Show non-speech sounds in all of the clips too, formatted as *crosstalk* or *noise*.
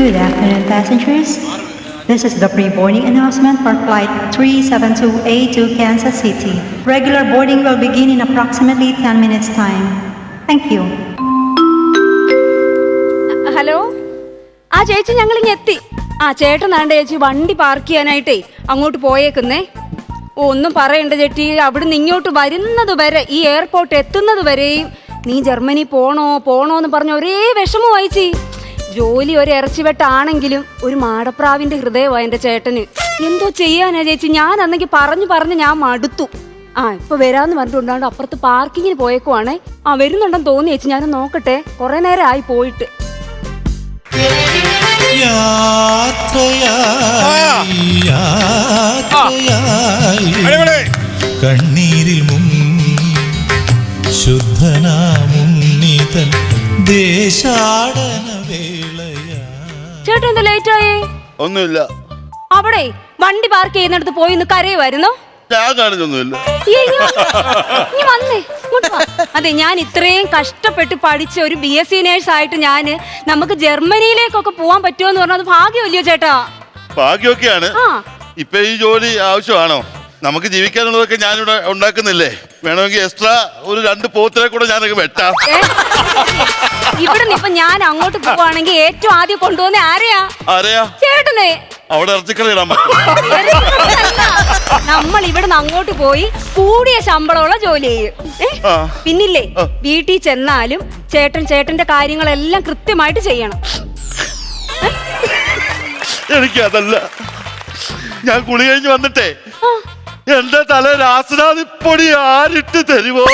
Good afternoon, passengers. This is the pre-boarding announcement for flight 372A to Kansas City. Regular boarding will begin in approximately 10 minutes' time. Thank you. Hello ആ ചേച്ചി ഞങ്ങൾ ഇങ്ങ് എത്തി ആ ചേട്ടനാണ്ട് ചേച്ചി വണ്ടി park ചെയ്യാനായിട്ടേ അങ്ങോട്ട് പോയേക്കുന്നേ ഓ ഒന്നും പറയണ്ട ചേട്ടി അവിടുന്ന് ഇങ്ങോട്ട് വരുന്നത് വരെ ഈ എയർപോർട്ട് എത്തുന്നത് വരെയും നീ ജർമ്മനി പോണോ പോണോ എന്ന് പറഞ്ഞ ഒരേ വിഷമം വായിച്ചി ജോലി ഒരു ഇറച്ചിവെട്ടാണെങ്കിലും ഒരു മാടപ്രാവിന്റെ ഹൃദയമാണ് എന്റെ ചേട്ടന്. എന്തോ ചെയ്യാനാ ചേച്ചി? ഞാൻ അന്നെങ്കിൽ പറഞ്ഞു പറഞ്ഞ് ഞാൻ മടുത്തു. ആ ഇപ്പൊ വരാന്ന് പറഞ്ഞിട്ടുണ്ടാണ്ട് അപ്പുറത്ത് പാർക്കിങ്ങിന് പോയേക്കുവാണേ. ആ വരുന്നുണ്ടെന്ന് തോന്നി ചേച്ചി. ഞാൻ നോക്കട്ടെ. കുറെ നേരം ആയി പോയിട്ട്. കണ്ണീരിൽ മുങ്ങി ദേശാടനം. ചേട്ടൻ എന്താ ലേറ്റ് ആയേ? ഒന്നുമില്ല. അവിടെ വണ്ടി പാർക്ക് ചെയ്യുന്നിടത്ത് പോയി ഇന്ന് കരയുമായിരുന്നു? ഞാൻ കാണിച്ചൊന്നുമില്ല. ഇങ്ങ് വന്നേ ഇങ്ങോട്ട് വാ. അതെ ഞാൻ ഇത്രയും കഷ്ടപ്പെട്ട് പഠിച്ച ഒരു ബി എസ് സി നേഴ്സ് ആയിട്ട് ഞാൻ നമുക്ക് ജർമ്മനിയിലേക്കൊക്കെ പോവാൻ പറ്റുമോ എന്ന് പറഞ്ഞത് ഭാഗ്യമല്ലയോ ചേട്ടാ? ഭാഗ്യമൊക്കെയാണ്. ആ. ഇപ്പൊ ഈ ജോലി ആവശ്യമാണോ? നമുക്ക് ജീവിക്കാനുള്ളതൊക്കെ ഞാനിവിടെ ഉണ്ടാക്കുന്നില്ലേ? വേണമെങ്കിൽ എക്സ്ട്രാ ഒരു രണ്ട് പോത്തിനെ കൂടെ ഞാൻ വെട്ടാം? ഇവിടെ ഇപ്പൊ ഞാൻ അങ്ങോട്ട് പോവാണെങ്കിൽ ഏറ്റവും ആദ്യം കൊണ്ടുപോകുന്ന ആരെയാ? ആരെയാ? ചേട്ടനെ. അവിടെ ഇറച്ചിക്കറി ഇടാൻ നമ്മൾ ഇവിടുന്ന് അങ്ങോട്ട് പോയി കൂടിയ ശമ്പളമുള്ള ജോലി ചെയ്യും. പിന്നില്ലേ വീട്ടിൽ ചെന്നാലും ചേട്ടൻ ചേട്ടന്റെ കാര്യങ്ങളെല്ലാം കൃത്യമായിട്ട് ചെയ്യണം. എനിക്ക് അതല്ല. ഞാൻ കുളി കഴിഞ്ഞ് വന്നിട്ടേ. എന്റെ തല രാസനാഥിപ്പൊടി ആരിട്ട് തരുമോ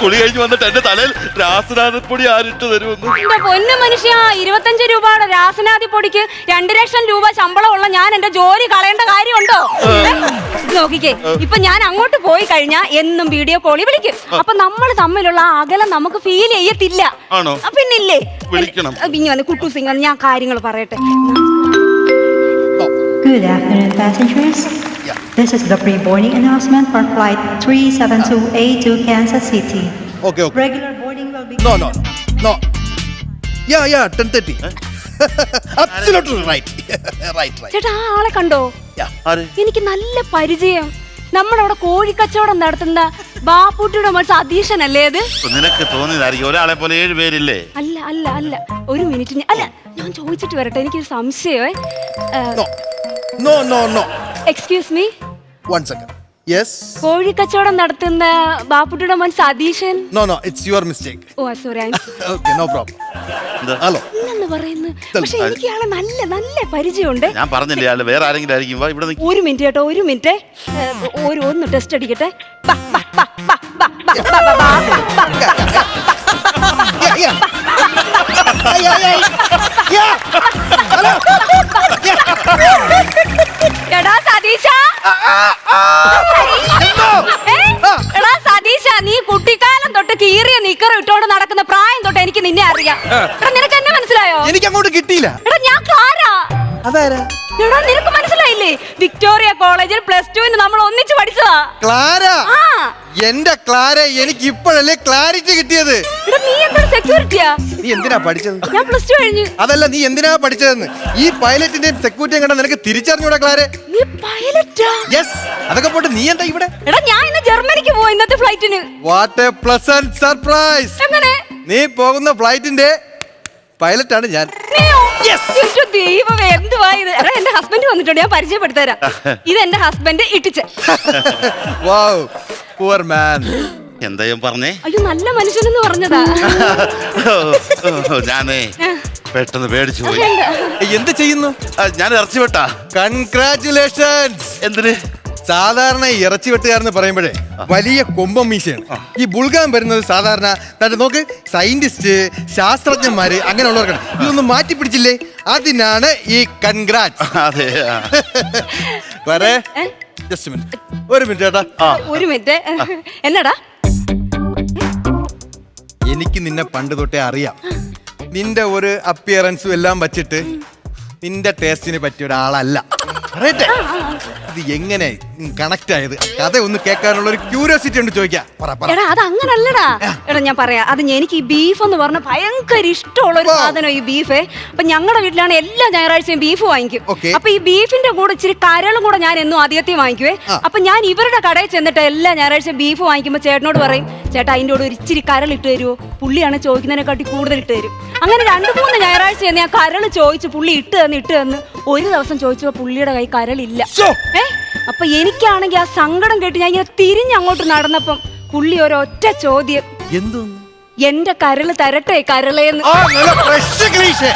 കുളി കഴിഞ്ഞ് വന്നിട്ട് എന്റെ തലയിൽ രാസനാഥിപ്പൊടി ആരിട്ട് തരുമെന്ന് എന്റെ പൊന്നു മനുഷ്യ? ഇരുപത്തഞ്ച് രൂപയുടെ രാസനാദി പൊടിക്ക് രണ്ട് ലക്ഷം രൂപ ശമ്പളം ഉള്ള ഞാൻ എന്റെ ജോലി കളയേണ്ട കാര്യമുണ്ടോ? ഏ? നോക്കിക്കേ ഇപ്പൊ ഞാൻ അങ്ങോട്ട് പോയി കഴിഞ്ഞാ എന്നും വീഡിയോ കോളി വിളിക്കും. അപ്പൊ നമ്മൾ തമ്മിലുള്ള ആ അകലം നമുക്ക് ഫീൽ ചെയ്യത്തില്ല. ആണോ? ആ, പിന്നില്ലേ? വിളിക്കണം. ഇനി വന്ന് കുട്ടു സിംഗ് ഞാൻ കാര്യങ്ങൾ പറയട്ടെ. Good afternoon, passengers. This is the pre-boarding announcement for flight 372A to Kansas City. Okay, okay. Regular boarding will begin. No, no, no. Yeah, yeah, 10:30. Absolutely right. right, right. ചേട്ടാ ആ ആളെ കണ്ടോ ആര് എനിക്ക് നല്ല പരിചയം നമ്മുടെ അവിടെ കോഴിക്കച്ചവടം നടത്തുന്ന ബാപ്പുട്ടിയുടെ മത്സ അല്ലേ അത് നിനക്ക് തോന്നിയതായിരിക്കും ഒരാളെ പോലെ ഏഴ് പേരില്ലേ അല്ല അല്ല അല്ല ഒരു മിനിറ്റ് ഞാൻ- അല്ല ഞാൻ ചോദിച്ചിട്ട് വരട്ടെ എനിക്കൊരു സംശയമേ No, no, no no excuse me one second yes കോഴി കോഴിക്കച്ചവടം നടത്തുന്ന ബാപ്പുട്ടിയുടെ മോൻ Satheesan no no it's your mistake oh sorry okay no problem hello Hello. ഇല്ലെന്ന് പറയുന്നു പക്ഷേ എനിക്ക് ഇയാളെ നല്ല നല്ല പരിചയമുണ്ട് ഞാൻ പറഞ്ഞില്ലേ ആൾ വേറെ ആരെങ്കിലും ആയിരിക്കും വാ ഇവിടെ നിക്ക്. ഒരു മിനിറ്റ് കേട്ടോ ഒരു മിനിറ്റ് ഒരു ഒന്ന് ടെസ്റ്റ് അടിക്കട്ടെ ബാ, ബാ, ബാ, ബാ, ബാ, ബാ, ബാ, ബാ, ബാ, ബാ, ബാ. Yeah, yeah. Yeah, yeah, yeah. Yeah. Hello. എടാ സതീശ? ഏ? എടാ സതീശ നീ കുട്ടിക്കാലം തൊട്ട് കീറിയ നിക്കർ ഇട്ടോണ്ട് നടക്കുന്ന പ്രായം തൊട്ട് എനിക്ക് നിന്നെ അറിയാം. എടാ നിനക്ക് എന്നെ മനസ്സിലായോ? എനിക്ക് അങ്ങോട്ട് കിട്ടിയില്ല. എടാ ഞാൻ ക്ലാരാ? അതാരാ? എടാ നിനക്ക് മനസ്സിലായില്ലേ? വിക്ടോറിയ കോളേജിൽ പ്ലസ് ടുവിന് നമ്മൾ ഒന്നിച്ച് പഠിച്ചതാ. ക്ലാര? എന്റെ ക്ലാര എനിക്ക് ഇപ്പോഴല്ലേ ക്ലാരിറ്റി കിട്ടിയത്. എടാ നീ എന്തൊരു സെക്യൂരിറ്റിയാ നീ എന്തിനാ പഠിച്ചത്? ഞാൻ പ്ലസ് ടു കഴിഞ്ഞു. അതല്ല നീ എന്തിനാ പഠിച്ചതെന്ന്? ഈ പൈലറ്റിന്റെയും സെക്യൂരിറ്റിയും കണ്ട നിനക്ക് തിരിച്ചറിഞ്ഞൂടെ ക്ലാരെ? നീ പൈലറ്റാ? യെസ് അതൊക്കെ പോട്ട് നീ എന്താ ഇവിടെ? എടാ ഞാൻ ഇന്ന് ജർമ്മനിക്ക് പോവാ ഇന്നത്തെ ഫ്ലൈറ്റിന് വാട്ട് എ പ്ലസന്റ് സർപ്രൈസ് എങ്ങനെ? നീ പോകുന്ന ഫ്ലൈറ്റിന്റെ പൈലറ്റാണ് ആണ് ഞാൻ. ദൈവമേ എന്തുവാ ഇത്? എടാ എന്റെ ഹസ്ബൻഡ് വന്നിട്ടുണ്ട് ഞാൻ പരിചയപ്പെടുത്തരാം. ഇത് എന്റെ ഹസ്ബൻഡ് ഇട്ടിച്ച് വാവ് പുവർ മാൻ എന്താ ഞാൻ പറഞ്ഞേ? അയ്യോ നല്ല മനുഷ്യനെന്ന് പറഞ്ഞതാ. *laughs* ഞാനേ പെട്ടെന്ന് പേടിച്ചു പോയി. എന്താ? ചെയ്യുന്നു? ഞാൻ ഇറച്ചി വെട്ടാ കൺഗ്രാറ്റുലേഷൻസ് എന്തിന്? സാധാരണ ഈ ഇറച്ചി വെട്ടുകാരെന്ന് പറയുമ്പോഴേ വലിയ കൊമ്പം മീശയാണ്. ഈ ബുൾഗാൻ വരുന്നത് സാധാരണ നോക്ക് സയന്റിസ്റ്റ് ശാസ്ത്രജ്ഞന്മാര് അങ്ങനെയുള്ളവർക്കാണ്. ഇതൊന്നും മാറ്റി പിടിച്ചില്ലേ അതിനാണ് ഈ കൺഗ്രാറ്റ് *laughs* അതെ? ജസ്റ്റ് മിനിറ്റ് ഒരു മിനിറ്റ് ചേട്ടാ. ഒരു മിനിറ്റ് എന്നടാ? എനിക്ക് നിന്നെ പണ്ട് തൊട്ടേ അറിയാം. നിന്റെ ഒരു അപ്പിയറൻസും എല്ലാം വച്ചിട്ട് നിന്റെ ടേസ്റ്റിന് പറ്റിയ ഒരാളല്ല. ഇത് എങ്ങനെ കണക്ട് ആയത്. കഥ ഒന്ന് കേൾക്കാനുള്ള ഒരു ക്യൂരിയോസിറ്റി ഉണ്ട് ചോദിക്കാം. പറ പറ. എടാ അത് അങ്ങനല്ലടാ. എടാ ഞാൻ പറയാ. അത് എനിക്ക് ഈ ബീഫ് എന്ന് പറഞ്ഞ ഭയങ്കര ഇഷ്ടമുള്ള ഒരു. സാധനം ഈ ബീഫ് അപ്പൊ ഞങ്ങളുടെ വീട്ടിലാണ് എല്ലാ ഞായറാഴ്ചയും ബീഫ് വാങ്ങിക്കും. Okay. അപ്പൊ ഈ ബീഫിന്റെ കൂടെ ഇച്ചിരി കരളും കൂടെ ഞാൻ എന്നും ആദ്യത്തെ വാങ്ങിക്കുവേ. ആ. അപ്പൊ ഞാൻ ഇവരുടെ കടയിൽ ചെന്നിട്ട് എല്ലാ ഞായറാഴ്ചയും ബീഫ് വാങ്ങിക്കുമ്പോ ചേട്ടനോട് പറയും ചേട്ടാ അതിന്റെ കൂടെ ഒരു ഇച്ചിരി കരൾ ഇട്ട് തരുമോ പുള്ളിയാണ് ചോദിക്കുന്നതിനെക്കാട്ടി കൂടുതൽ ഇട്ട് തരും. അങ്ങനെ രണ്ട് മൂന്ന് ഞായറാഴ്ച ഞാൻ കരൾ ചോദിച്ചു പുള്ളി ഇട്ട് തന്ന് ഇട്ട് തന്ന് ഒരു ദിവസം ചോദിച്ചപ്പോ പുള്ളിയുടെ കൈ കരളില്ല. ഏഹ് ഏ? അപ്പൊ എനിക്കാണെങ്കിൽ ആ സങ്കടം കേട്ട് ഞാൻ ഇങ്ങനെ തിരിഞ്ഞങ്ങോട്ട് നടന്നപ്പം പുള്ളി ഒരൊറ്റ ചോദ്യം. എന്തോന്ന്? എന്റെ കരൾ തരട്ടെ കരളേന്ന്. ആ നല്ല ഫ്രഷ്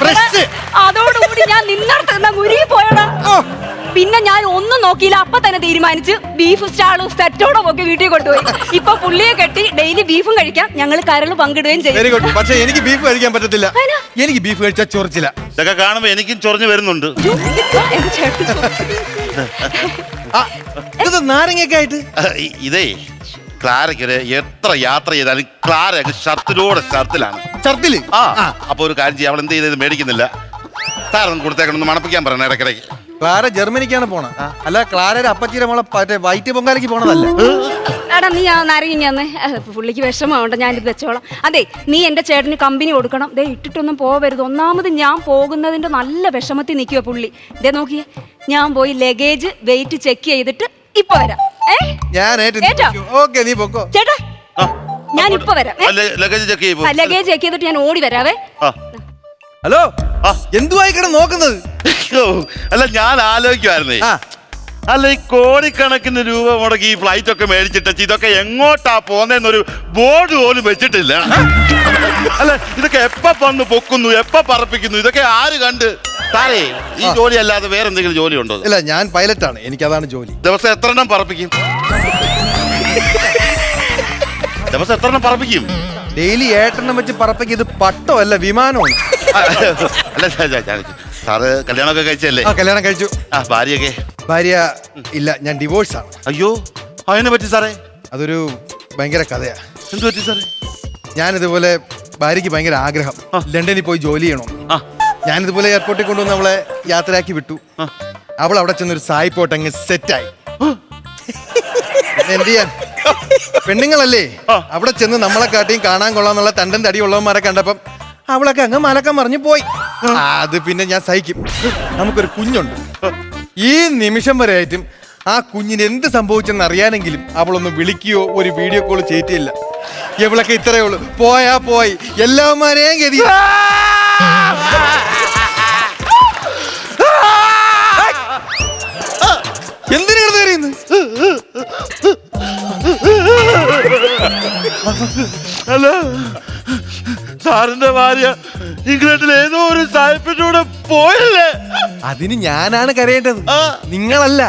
ഫ്രഷ് അതോടുകൂടി ഞാൻ നിന്നടത്ത് മുരുകി പോയടാ പിന്നെ ഞാൻ ഒന്നും നോക്കിയില്ല. അപ്പൊ തന്നെ തീരുമാനിച്ച് ബീഫ് സ്റ്റാളും സെറ്റോടും ഒക്കെ വീട്ടിൽ കൊണ്ടുപോയി. ഇപ്പൊ പുള്ളിയെ കെട്ടി ഡെയിലി ബീഫും കഴിക്കാം. ഞങ്ങൾ കരൾ പങ്കിടുകയും വെരി ചെയ്യും ഗുഡ് പക്ഷെ എനിക്ക് ബീഫ് കഴിക്കാൻ പറ്റത്തില്ല. അതിനാ? എനിക്ക് ബീഫ് കഴിച്ചാൽ ചൊറിച്ചില്ല ഇതൊക്കെ കാണുമ്പോ എനിക്കും ചൊറിഞ്ഞു വരുന്നുണ്ട്. അയ്യോ, എന്റെ ചേട്ടൻ ചോദിച്ചു. ആ, ഇത് നാരങ്ങയൊക്കെ ആയിട്ട്. ഇ- ഇതേ ക്ലാരയ്ക്കൊരു എത്ര യാത്ര ചെയ്താലും ക്ലാര ഷർട്ടിലൂടെ ഷർട്ടിലാണ്. ഛർദിൽ ആ ആ. അപ്പൊ ഒരു കാര്യം ചെയ്യാം അവൾ എന്ത് ചെയ്തത് മേടിക്കുന്നില്ല. സാറൊന്ന് കൊടുത്തേക്കണം ഒന്ന് മണപ്പിക്കാൻ പറയണം ഇടയ്ക്കിടയ്ക്ക്. ക്ലാര ജർമ്മനിക്കാണ് പോണത്. അല്ല ക്ലാരയുടെ അപ്പച്ചിയുടെ മോളെ മറ്റേ വൈറ്റ് പൊങ്കാലയ്ക്ക് പോണതല്ല? എടാ നീ ആ നാരങ്ങ ഒന്ന് പുള്ളിക്ക് വിഷമമുണ്ട് ഞാനിത് വെച്ചോളാം. അതെ നീ എന്റെ ചേട്ടന് കമ്പനി കൊടുക്കണം. ദേ ഇട്ടിട്ടൊന്നും പോവരുത്. ഒന്നാമത് ഞാൻ പോകുന്നതിന്റെ നല്ല വിഷമത്തിൽ നിൽക്കുക പുള്ളി. ദേ നോക്കിയേ ഞാൻ പോയി ലഗേജ് വെയിറ്റ് ചെക്ക് ചെയ്തിട്ട് ഇപ്പൊ വരാം. ഏ? ഞാൻ ഏറ്റോ? ഓക്കെ നീ പൊക്കോ. ചേട്ടാ ഞാൻ ഇപ്പൊ വരാം. ലഗേജ് ചെക്ക് ചെയ്യും ലഗേജ് ചെക്ക് ചെയ്തിട്ട് ഞാൻ ഓടി വരാവേ. ഹലോ എന്തുവായിക്കണം എന്തുവായി നോക്കുന്നത്? അല്ല ഞാൻ ആലോചിക്കുമായിരുന്നേ അല്ല ഈ കോടിക്കണക്കിന് രൂപ മുടക്കി ഈ ഫ്ലൈറ്റ് ഒക്കെ മേടിച്ചിട്ട് ഇതൊക്കെ എങ്ങോട്ടാ പോന്നേന്നൊരു ബോർഡ് പോലും വെച്ചിട്ടില്ല അല്ല ഇതൊക്കെ എപ്പ വന്ന് പൊക്കുന്നു എപ്പ പറപ്പിക്കുന്നു ഇതൊക്കെ ആര് കണ്ട് താരേ ഈ ജോലി അല്ലാതെ വേറെ എന്തെങ്കിലും ജോലി ഉണ്ടോ ഇല്ല ഞാൻ പൈലറ്റാണ് എനിക്കതാണ് ജോലി ദിവസം എത്ര എണ്ണം പറപ്പിക്കും ദിവസം എത്ര എണ്ണം പറപ്പിക്കും ഡെയിലി ഏട്ടെണ്ണം വെച്ച് പറപ്പിക്കും ഇത് പട്ടോ അല്ല വിമാനോ അല്ല സാറ് കല്യാണമൊക്കെ കഴിച്ചല്ലേ ആ കല്യാണം കഴിച്ചു ആ ഭാര്യയൊക്കെ ഭാര്യ ഇല്ല ഞാൻ ഡിവോഴ്സ് ആണ്. അയ്യോ അതിനെ പറ്റി സാറേ? അതൊരു ഭയങ്കര കഥയാ. എന്ത് പറ്റി സാറേ? ഞാനിതുപോലെ ഭാര്യയ്ക്ക് ഭയങ്കര ആഗ്രഹം. ലണ്ടനിൽ പോയി ജോലി ചെയ്യണം. ഞാനിതുപോലെ എയർപോർട്ടിൽ കൊണ്ടുവന്ന് അവളെ യാത്രയാക്കി വിട്ടു. അവൾ അവിടെ ചെന്നൊരു സായിപ്പോട്ട് അങ്ങ് സെറ്റായി എന്ത് ചെയ്യാൻ? പെണ്ണുങ്ങളല്ലേ. അവിടെ ചെന്ന് നമ്മളെ കാട്ടിയും കാണാൻ കൊള്ളാന്നുള്ള തണ്ടൻ തടി ഉള്ളവന്മാരെ കണ്ടപ്പം അവളൊക്കെ അങ്ങ് മലക്കം മറിഞ്ഞു പോയി. അത് പിന്നെ ഞാൻ സഹിക്കും. നമുക്കൊരു കുഞ്ഞുണ്ട്. ഈ നിമിഷം വരെ ആയിട്ടും ആ കുഞ്ഞിന് എന്ത് സംഭവിച്ചെന്ന് അറിയാനെങ്കിലും അവളൊന്ന് വിളിക്കുകയോ ഒരു വീഡിയോ കോൾ ചെയ്തിട്ടില്ല. ഇവളൊക്കെ ഇത്രയേ ഉള്ളൂ. പോയാ പോയി. എല്ലാവന്മാരെയും ഗതി. എന്തിനാണ് അല്ല സാറിന്റെ ഭാര്യ ഇംഗ്ലണ്ടിൽ ഏതോ ഒരു സാഹിബിന്റെ കൂടെ പോയല്ലേ? അതിന് ഞാനാണ് കരയേണ്ടത്. നിങ്ങളല്ല.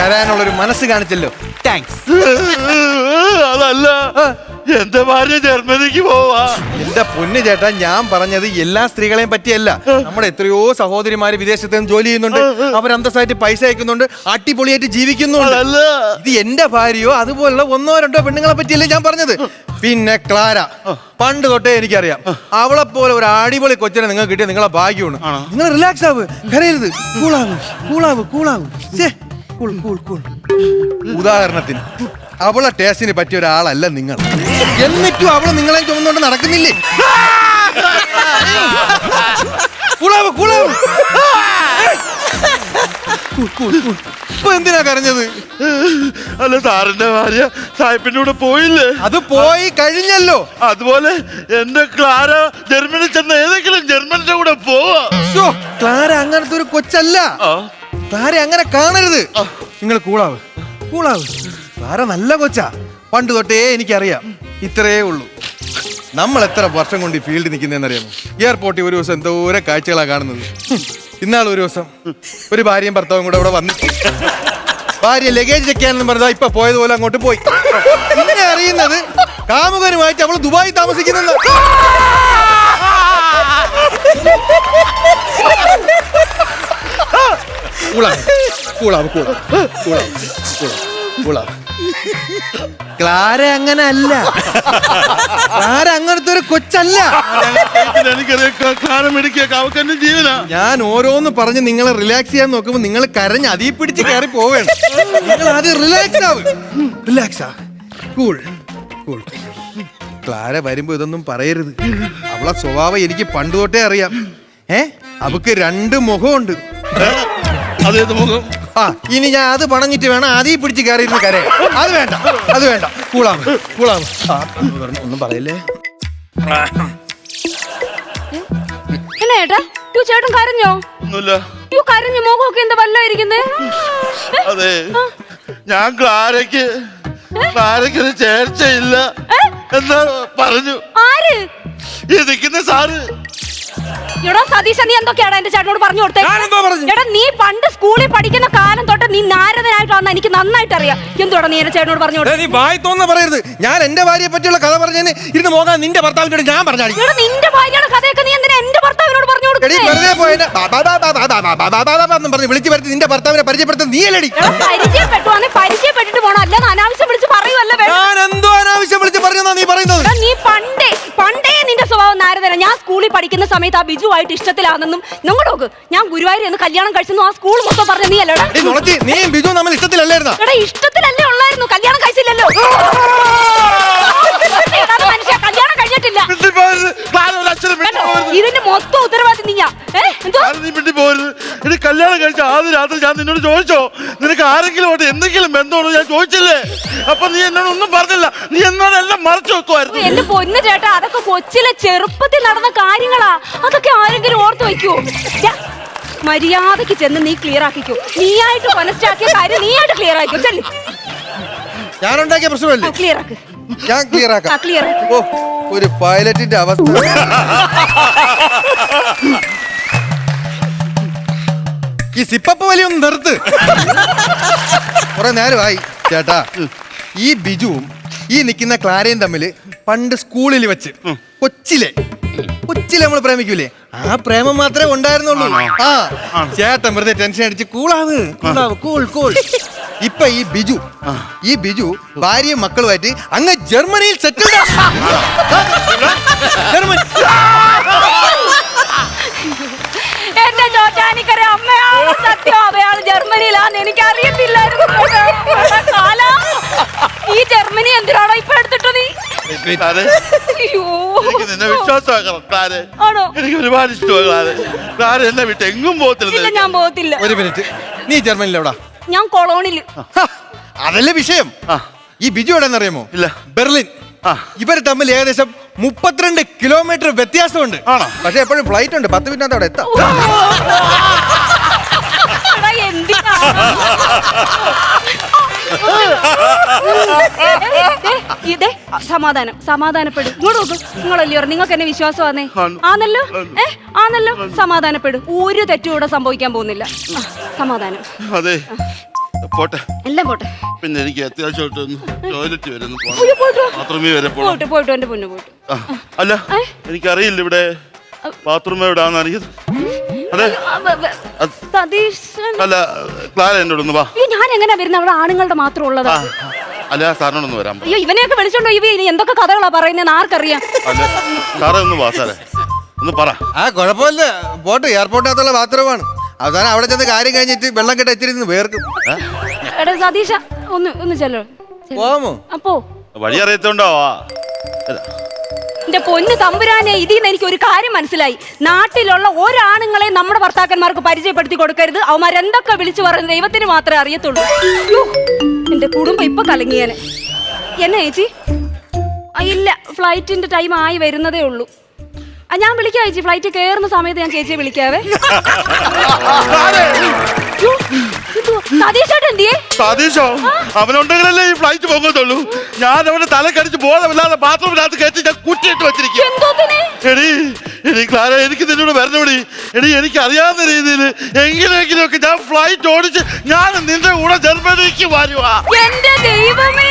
കരയാനുള്ള ഒരു മനസ്സ് കാണിച്ചല്ലോ. താങ്ക്സ് *laughs* അതല്ല. എന്റെ ഭാര്യ ജർമ്മനിക്ക് പോവാ. എന്റെ പൊന്നു ചേട്ടാ ഞാൻ പറഞ്ഞത് എല്ലാ സ്ത്രീകളെയും പറ്റിയല്ല. നമ്മുടെ എത്രയോ സഹോദരിമാര് വിദേശത്ത് നിന്ന് ജോലി ചെയ്യുന്നുണ്ട്. അവർ അന്തസ്സായിട്ട് പൈസ അയക്കുന്നുണ്ട്. അടിപൊളിയായിട്ട് ജീവിക്കുന്നുണ്ട്. ഇത് എന്റെ ഭാര്യയോ അതുപോലുള്ള ഒന്നോ രണ്ടോ പെണ്ണുങ്ങളെ പറ്റിയല്ലേ ഞാൻ പറഞ്ഞത്? പിന്നെ ക്ലാര. പണ്ട് തൊട്ടേ എനിക്കറിയാം. അവളെ പോലെ ഒരു അടിപൊളി കൊച്ചിനെ നിങ്ങൾക്ക് കിട്ടിയ നിങ്ങളെ ഭാഗ്യമാണ്. നിങ്ങൾ റിലാക്സ് ആവ്. കരയരുത്. കൂളാവ്. കൂളാവ്. കൂളാവ്. കൂൾ ഉദാഹരണത്തിന് അവളെ ടേസ്റ്റിന് പറ്റിയ ഒരാളല്ല നിങ്ങൾ. എന്നിട്ടും അവൾ നിങ്ങളെ ചുമന്നുകൊണ്ട് നടക്കുന്നില്ലേ? കൂളാവ് കൂളാവ്. ഇപ്പൊ എന്തിനാ കരഞ്ഞത്? അല്ല സാറിന്റെ ഭാര്യ സാഹിബിന്റെ കൂടെ പോയില്ലേ? അത് പോയി കഴിഞ്ഞല്ലോ. അതുപോലെ എന്റെ ക്ലാര ജർമ്മനി ചെന്ന ഏതെങ്കിലും ജർമ്മനിന്റെ കൂടെ പോവാ. ക്ലാര അങ്ങനത്തെ ഒരു കൊച്ചല്ല. ക്ലാര അങ്ങനെ കാണരുത്. നിങ്ങൾ കൂളാവ് കൂളാവ്. താര നല്ല കൊച്ചാ. പണ്ട് തൊട്ടേ എനിക്കറിയാം. ഇത്രയേ ഉള്ളൂ. നമ്മൾ എത്ര വർഷം കൊണ്ട് ഈ ഫീൽഡിൽ നിൽക്കുന്നതെന്നറിയാമോ? എയർപോർട്ടിൽ ഒരു ദിവസം എന്തോരം കാഴ്ചകളാണ് കാണുന്നത്. ഇന്നാൾ ഒരു ദിവസം ഒരു ഭാര്യയും ഭർത്താവും കൂടെ ഇവിടെ വന്നു ഭാര്യ ലഗേജ് ചെക്കാനെന്ന് പറഞ്ഞാൽ ഇപ്പൊ പോയതുപോലെ അങ്ങോട്ട് പോയി. പിന്നെ അറിയുന്നത് കാമുകനുമായിട്ട് അവൾ ദുബായി താമസിക്കുന്നെന്ന്. കൂളാവ് കൂളാവ് കൂളാവ് കൂളാവ് കൂളാവ് കൂളാവ് ക്ലാര അങ്ങനെ അല്ല ക്ലാര അങ്ങനത്തെ ഒരു കൊച്ചല്ല ഞാൻ ഓരോന്ന് പറഞ്ഞ് നിങ്ങളെ റിലാക്സ് ചെയ്യാൻ നോക്കുമ്പോ നിങ്ങൾ കരഞ്ഞ് അതീ പിടിച്ച് കയറി പോവേണ്ട നിങ്ങൾ ആദ്യം റിലാക്സ് ആവും. റിലാക്സ് ആ. കൂൾ കൂൾ ക്ലാര വരുമ്പോ ഇതൊന്നും പറയരുത്. അവളെ സ്വഭാവം എനിക്ക് പണ്ട് തൊട്ടേ അറിയാം. ഏ? അവക്ക് രണ്ട് മുഖമുണ്ട്. മുഖം? ആ ഇനി ഞാൻ അത് പണഞ്ഞിട്ട് വേണം അതീ പിടിച്ച് കയറിയിരുന്ന് കരയാൻ. അത് വേണ്ട അത് വേണ്ട. കൂളാണ് കൂളാണ് ആ, ഒന്നും പറയല്ലേ? എന്നാ ഏട്ടാ യു ചേട്ടൻ കരഞ്ഞോ? ഒന്നുമില്ല. യു കരഞ്ഞു മുഖമൊക്കെ എന്താ വല്ലായിരിക്കുന്നേ? അതെ. ഞാൻ ക്ലാരയ്ക്ക് ക്ലാരയ്ക്ക് ഒരു ചേർച്ചയില്ല എന്ന് പറഞ്ഞു. ആര്? ഈ നിൽക്കുന്ന സാറ്. എടാ സതീശ നീ എന്തൊക്കെയാണ് എന്റെ ചേട്ടനോട് പറഞ്ഞു കൊടുത്തത് നീ പണ്ട് സ്കൂളിൽ പഠിക്കുന്ന കാലം തൊട്ട് നീ നാരദനായിട്ട് വന്ന എനിക്ക് നന്നായിട്ട് അറിയാം എന്തുവാടാ നീ എന്റെ ചേട്ടനോട് പറഞ്ഞു കൊടുത്തു നീ വായി തോന്നുന്ന പറയരുത് ഞാൻ എന്റെ ഭാര്യയെ പറ്റിയുള്ള കഥ പറഞ്ഞു ഇരുന്ന് പോകാൻ നിന്റെ ഭർത്താവിനോട് ഞാൻ പറഞ്ഞു നിന്റെ ഭാര്യയുടെ കഥയൊക്കെ നീ എന്തിനാ എന്റെ ഭർത്താവിനോട് പറഞ്ഞു നാരദന ഞാൻ സ്കൂളിൽ പഠിക്കുന്ന സമയത്ത് ആ ബിജു ആയിട്ട് ഇഷ്ടത്തിലാണെന്നും നിങ്ങൾ നോക്ക് ഞാൻ ഗുരുവായൂർ എന്ന് കല്യാണം കഴിച്ചെന്നും ആ സ്കൂൾ മൊത്തം പറഞ്ഞ നീ അല്ലേടാ? നീയും ബിജു നമ്മൾ ഇഷ്ടത്തിലല്ലായിരുന്നു? ഇഷ്ടത്തിലല്ലേ ഉള്ളായിരുന്നു കല്യാണം കഴിച്ചില്ലല്ലോ. ഇതിന്റെ മൊത്തം ഉത്തരവാദി നീയാ നീ മിണ്ടി പോകരുത്. ഇനി കല്യാണം കഴിച്ച ആദ്യ രാത്രി ഞാൻ നിന്നോട് ചോദിച്ചോ? നിനക്ക് ആരെങ്കിലും ആയിട്ട് എന്തെങ്കിലും ബന്ധമുണ്ടോ? ഞാൻ ചോദിച്ചില്ലേ? അപ്പൊ നീ എന്നോട് ഒന്നും പറഞ്ഞില്ല. നീ എന്നോട് എല്ലാം മറച്ചു വെക്കുമായിരുന്നു എന്റെ പൊന്ന് ചേട്ടാ അതൊക്കെ കൊച്ചിലെ ചെറുപ്പത്തിൽ നടന്ന കാര്യങ്ങളാ. അതൊക്കെ ആരെങ്കിലും ഓർത്തു വെക്കുവോ? ഛെ, മര്യാദയ്ക്ക് ചെന്ന് നീ ക്ലിയർ ആക്കിക്കോ. നീ ആയിട്ട് മനസ്സിലാക്കിയ കാര്യം നീ ആയിട്ട് ക്ലിയർ ആക്കിക്കോ. ചെല്ലേ. ഞാൻ ഉണ്ടാക്കിയ പ്രശ്നമല്ലേ ക്ലിയർ ആക്ക്. ഞാൻ ക്ലിയർ ആ ആക്കാം. ക്ലിയർ ആക്ക് ഓ ഒരു പൈലറ്റിന്റെ അവസ്ഥ. ഈ സിപ്പപ്പ് വലിയ ഒന്ന് നിർത്ത്. കുറെ നേരമായി ചേട്ടാ. ഈ ബിജുവും ഈ നിൽക്കുന്ന ക്ലാരയും തമ്മിൽ പണ്ട് സ്കൂളിൽ വെച്ച് കൊച്ചിലെ കൊച്ചിലെ നമ്മൾ പ്രേമിക്കൂലേ? ആ പ്രേമം മാത്രമേ ഉണ്ടായിരുന്നുള്ളൂ. ആ ചേട്ടൻ വെറുതെ ടെൻഷൻ അടിച്ച് കൂളാവ് കൂളാവ് കൂൾ കൂൾ. ഇപ്പൊ ഈ ബിജു ഈ ബിജു ഭാര്യയും മക്കളുമായിട്ട് അങ്ങ് ജർമ്മനിയിൽ സെറ്റിൽ ജർമ്മനി. എന്റെ ചോറ്റാനിക്കര അമ്മയാണ് സത്യം. അവയാൾ ജർമ്മനിയിലാന്ന് എനിക്ക് അറിയത്തില്ലായിരുന്നു കാലാ, ഈ ജർമ്മനി എന്തിനാണോ ഇപ്പൊ എടുത്തിട്ട് നീ ക്ലാരെ, അയ്യോ. എനിക്ക് നിന്നെ വിശ്വാസമാക്കണം ക്ലാരെ ആണോ? എനിക്ക് ഒരുപാട് ഇഷ്ടമാണ് ക്ലാരെ ക്ലാര എന്നെ വിട്ട് എങ്ങും ഇല്ല പോകത്തില്ല ഞാൻ പോകത്തില്ല. ഒരു മിനിറ്റ്. നീ ജർമ്മനിയിൽ എവിടാ ഞാൻ കൊളോണിൽ. അതല്ലേ വിഷയം? ഈ ബിജു എവിടെയെന്നറിയാമോ ഇല്ല. ബെർലിൻ. ഇവർ ഇവർ തമ്മിൽ ഏകദേശം മുപ്പത്തിരണ്ട് കിലോമീറ്റർ വ്യത്യാസമുണ്ട്. ആണോ? പക്ഷെ എപ്പോഴും ഫ്ലൈറ്റ് ഉണ്ട്. പത്ത് മിനിറ്റ് അവിടെ എത്താം. എന്തിനാ? ദേ, ഇതേ സമാധാനം സമാധാനപ്പെടും. ഇങ്ങോട്ട് നോക്കൂ. നിങ്ങളല്ലയോ നിങ്ങൾക്ക് എന്നെ വിശ്വാസമാണേ. ആന്നല്ലോ? ഏ ആന്നല്ലോ സമാധാനപ്പെടും. ഒരു തെറ്റും ഇവിടെ സംഭവിക്കാൻ പോകുന്നില്ല. ആ, സമാധാനം. അതെ. പോട്ടെ. എല്ലാം പോട്ടെ. പിന്നെ എനിക്ക് അത്യാവശ്യമായിട്ട് ഒന്ന് ടോയ്ലറ്റ് വരെ ഒന്ന് പോകണം പോയിട്ട് പോയിട്ട് വാ. ബാത്റൂമിൽ വരെ പോകണം പോയിട്ട് പോയിട്ട് എന്റെ പൊന്നു പോയിട്ട്. ആ, അല്ല ഏ? എനിക്കറിയില്ല ഇവിടെ ബാത്റൂം എവിടാന്ന് അറിയത് അതെ. ആ, വ- വ- അത്- സതീഷ് അല്ല ക്ലാര എന്നോട് ഒന്ന് വാ. അയ്യോ ഞാൻ അവിടെ ആണുങ്ങളുടെ മാത്രം ഉള്ളതാ. ആ, അല്ല സാറിനോടൊന്ന് വരാൻ പറ. അയ്യോ ഇവനെയൊക്കെ വിളിച്ചോണ്ടോ ഇവ ഇനി എന്തൊക്കെ കഥകളാ പറയുന്നത് ആർക്കറിയാം? അല്ല സാറേ ഒന്ന് വാ സാറേ. ഒന്ന് പറ. ആ കുഴപ്പമില്ല. പോട്ടെ എയർപോർട്ടിനകത്തുള്ള ബാത്റൂമാണ്. അവസാനം അവിടെ ചെന്ന് കാര്യം കഴിഞ്ഞിട്ട് വെള്ളം കെട്ട എത്തിരുന്ന് വേർക്കും. എടാ സതീഷ ഒന്ന് ഒന്ന് ചെല്ലോ. പോമോ അപ്പോ വഴി അറിയത്തോണ്ടോ? എന്റെ പൊന്ന് തമ്പുരാനെ ഇതിന്ന് എനിക്ക് ഒരു കാര്യം മനസ്സിലായി. നാട്ടിലുള്ള ഒരാണുങ്ങളെ നമ്മുടെ ഭർത്താക്കന്മാർക്ക് പരിചയപ്പെടുത്തി കൊടുക്കരുത്. അവന്മാർ എന്തൊക്കെ വിളിച്ചു പറയുന്നത് ദൈവത്തിന് മാത്രമേ അറിയത്തുള്ളൂ. യ്യോ, എന്റെ കുടുംബം ഇപ്പൊ കലങ്ങിയാനെ. എന്നാ ചേച്ചി? ആ, ഇല്ല ഫ്ലൈറ്റിന്റെ ടൈം ആയി വരുന്നതേ ഉള്ളൂ. ആ ഞാൻ വിളിക്കാം ചേച്ചി ഫ്ലൈറ്റ് കയറുന്ന സമയത്ത് ഞാൻ ചേച്ചിയെ വിളിക്കാവേ? സതീഷേട്ടൻ എന്തിയേ സതീശോ അവനുണ്ടെങ്കിലല്ലേ ഈ ഫ്ലൈറ്റ് പോകത്തുള്ളൂ ഞാൻ അവന്റെ തലക്കടിച്ച് ബോധമില്ലാതെ ബാത്റൂമിനകത്ത് കയറ്റി ഞാൻ കുറ്റിയിട്ട് വെച്ചിരിക്കും എന്തോത്തിന് എടി എടി ക്ലാര എനിക്ക് നിന്നോട് വരണോടി എടി എനിക്ക് അറിയാവുന്ന രീതിയിൽ എങ്ങനെയെങ്കിലും ഒക്കെ ഞാൻ ഫ്ലൈറ്റ് ഓടിച്ച് ഞാൻ നിന്റെ കൂടെ ജർമ്മനിക്ക് വരുവാ എന്റെ ദൈവമേ